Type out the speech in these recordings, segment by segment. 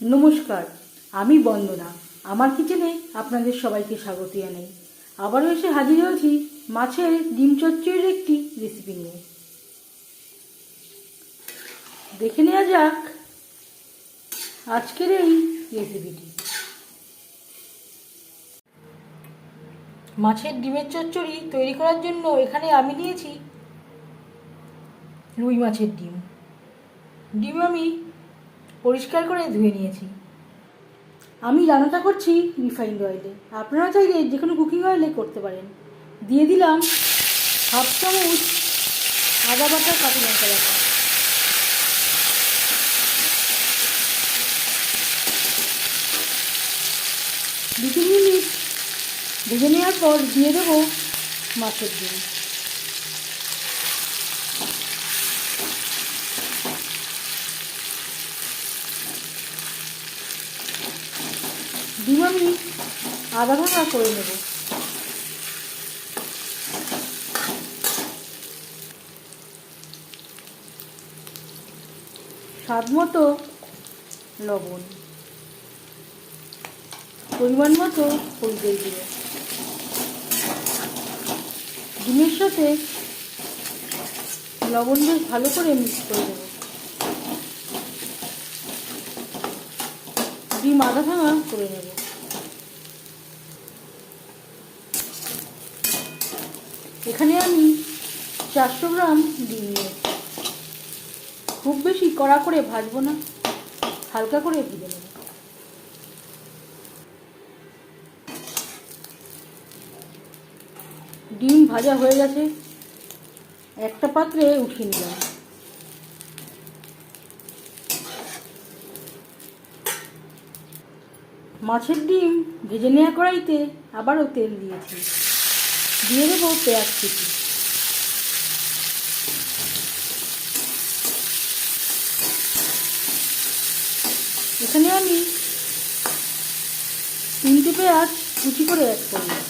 নমস্কার, আমি বন্দনা। আমার কিচেনে আপনাদের সবাইকে স্বাগত জানাই। আবারও এসে হাজির হয়েছি মাছের ডিম চচ্চড়ির একটি রেসিপি নিয়ে। দেখে নেওয়া যাক আজকের এই রেসিপিটি মাছের ডিমের চচ্চড়ি তৈরি করার জন্য এখানে আমি নিয়েছি রুই মাছের ডিম। ডিম আমি পরিষ্কার করে ধুয়ে নিয়েছি। আমি রান্নাটা করছি রিফাইন্ড অয়েলে। আপনারা চাইলে যে কোনো কুকিং অয়েলে করতে পারেন। দিয়ে দিলাম হাফ চামচ আদা বাটা কাঁচা লঙ্কা বাটা। দু তিন মিনিট ভেজে নেওয়ার পর দিয়ে দেবো মাছের ডিম ডিম আমি আধা ভাঙা করে নেব। স্বাদ মতো লবণ। পরিমাণ মতো হলদের গুঁড়ো ডিমের সাথে লবণ বেশ ভালো করে মিক্স করে দেবো ডিম আধা ভাঙা করে নেব। এখানে আমি চারশো গ্রাম ডিম নিয়েছি। খুব বেশি কড়া করে ভাজবো না হালকা করে ভেজে নেব। ডিম ভাজা হয়ে গেছে একটা পাত্রে উঠিয়ে নিলাম। মাছের ডিম ভেজে নেওয়া কড়াইতে আবারও তেল দিয়েছি। দিয়ে দেবো পেঁয়াজ কুচি। এখানে আমি তিনটে পেঁয়াজ কুচি করে অ্যাড করলাম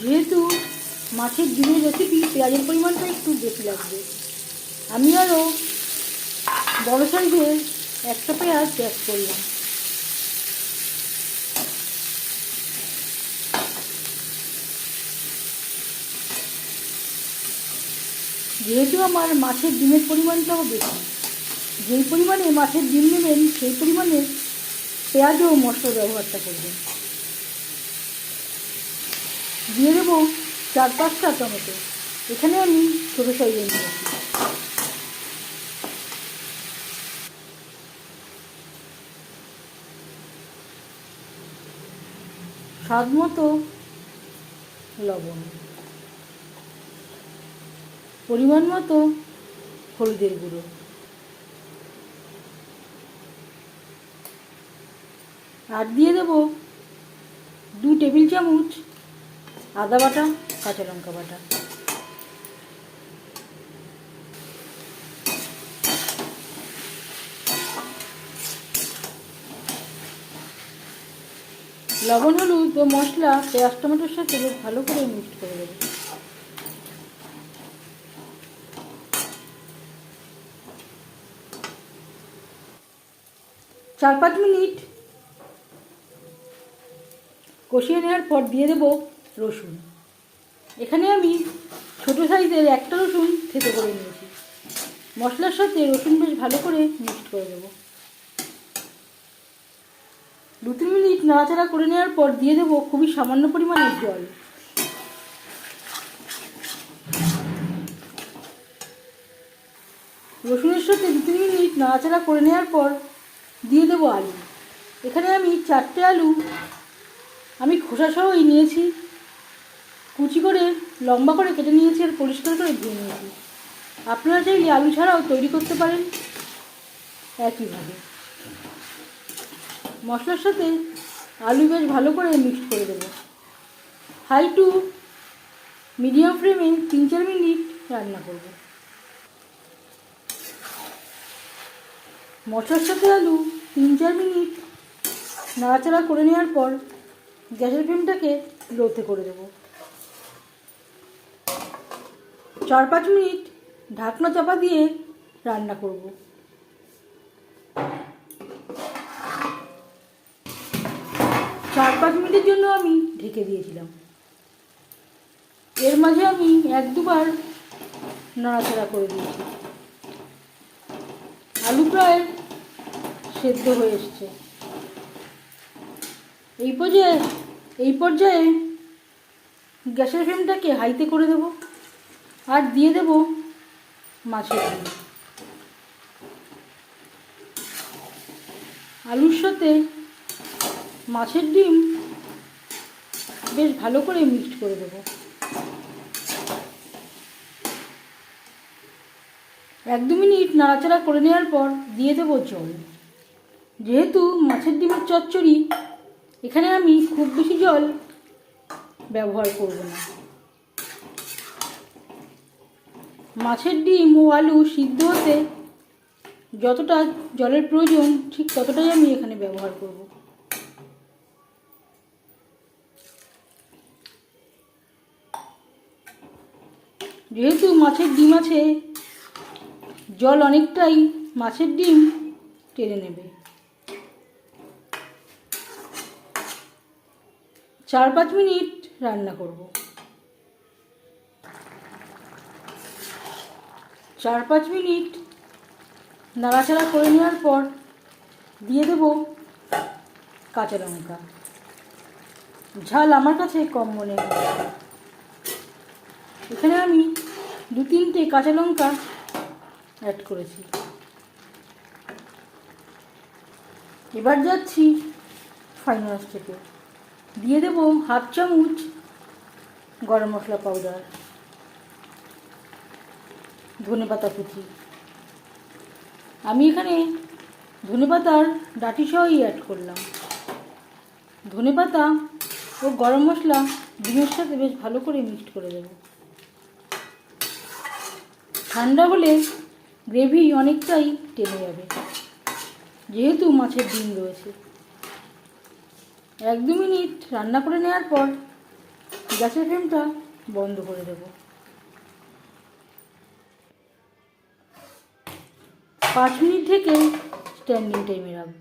যেহেতু মাছের ডিমের রেসিপি পেঁয়াজের পরিমাণটা একটু বেশি লাগবে, আমি আরও বড় সাইজের একটা পেঁয়াজ অ্যাড করলাম। যেহেতু আমার মাছের ডিমের পরিমাণটাও বেশি যেই পরিমাণে মাছের ডিম নেবেন, সেই পরিমাণে পেঁয়াজ ও মশলার ব্যবহারটা করবেন। দিয়ে দেবো চার পাঁচটা টমেটো। এখানে আমি ছোটো সাইজে নিয়েছি। স্বাদ মতো লবণ। পরিমাণ মতো হলুদের গুঁড়ো। আর দিয়ে দেবো দু টেবিল চামচ আদা বাটা, কাঁচা লঙ্কা বাটা। লবণ, হলুদ ও মশলা পেঁয়াজ, টমেটোর সাথে ভালো করে মিক্সড করে দেবো। চার পাঁচ মিনিট। কষিয়ে নেওয়ার পর দিয়ে দেবো রসুন। এখানে আমি ছোটো সাইজের একটা রসুন থেতো করে নিয়েছি। মশলার সাথে রসুন বেশ ভালো করে মিক্সড করে দেবো। দু তিন মিনিট নাড়াচাড়া করে নেওয়ার পর দিয়ে দেবো খুবই সামান্য পরিমাণের জল। রসুনের সাথে দু তিন মিনিট নাড়াচাড়া করে নেওয়ার পর দিয়ে দেবো আলু। এখানে আমি চারটে আলু আমি খোসা সহই নিয়েছি। কুচি করে লম্বা করে কেটে নিয়েছি আর পরিষ্কার করে ধুয়ে নিয়েছি। আপনারা চাইলে আলু ছাড়াও তৈরি করতে পারেন একইভাবে। মশলার সাথে আলু বেশ ভালো করে মিক্সড করে দেবো। হাই টু মিডিয়াম ফ্লেমে তিন চার মিনিট রান্না করব। মশলার সাথে আলু তিন চার মিনিট নাড়াচাড়া করে নেওয়ার পর গ্যাসের ফ্লেমটাকে লোতে করে দেবো। চার পাঁচ মিনিট ঢাকনা চাপা দিয়ে রান্না করব। চার পাঁচ মিনিটের জন্য আমি ঢেকে দিয়েছিলাম। এর মাঝে আমি এক দুবার নাড়াচাড়া করে দিয়েছি। আলু প্রায় সেদ্ধ হয়ে এসছে। এই পর্যায়ে এই পর্যায়ে গ্যাসের ফ্লেমটাকে হাইতে করে দেব আর দিয়ে দেব মাছের ডিম আলুর সাথে মাছের ডিম বেশ ভালো করে মিক্সড করে দেবো। এক দু মিনিট নাড়াচাড়া করে নেওয়ার পর দিয়ে দেবো জল। যেহেতু মাছের ডিমের চচ্চড়ি, এখানে আমি খুব বেশি জল ব্যবহার করব না। মাছের ডিম ও আলু সিদ্ধ হতে যতটা জলের প্রয়োজন, ঠিক ততটাই আমি এখানে ব্যবহার করব। যেহেতু মাছের ডিম আছে, জল অনেকটাই মাছের ডিম টেনে নেবে। চার পাঁচ মিনিট রান্না করব। চার পাঁচ মিনিট নাড়াচাড়া করে নেওয়ার পর দিয়ে দেব কাঁচা লঙ্কা। ঝাল আমার কাছে কম মনে হয়। এখানে আমি দু তিনটে কাঁচা লঙ্কা অ্যাড করেছি। এবার যাচ্ছি ফাইনাল থেকে দিয়ে দেবো হাফ চামচ গরম মশলা পাউডার ধনে পাতা কুচি। আমি এখানে ধনে পাতার ডাটি সহই অ্যাড করলাম। ধনে পাতা ও গরম মশলা ডিমের সাথে বেশ ভালো করে মিক্সড করে দেবো। ঠান্ডা হলে গ্রেভি অনেকটাই টেনে যাবে, যেহেতু মাছের ডিম রয়েছে। এক দু মিনিট রান্না করে নেওয়ার পর গ্যাসের ফ্লেমটা বন্ধ করে দেব। পাঁচ মিনিট থেকে স্ট্যান্ডিং টাইমে রাখব।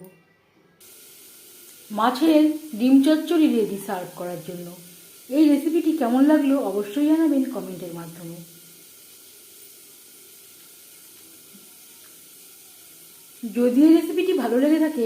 মাছের ডিম চচ্চড়ি রেডি সার্ভ করার জন্য। এই রেসিপিটি কেমন লাগল অবশ্যই জানাবেন কমেন্টের মাধ্যমে। যদি এই রেসিপিটি ভালো লেগে থাকে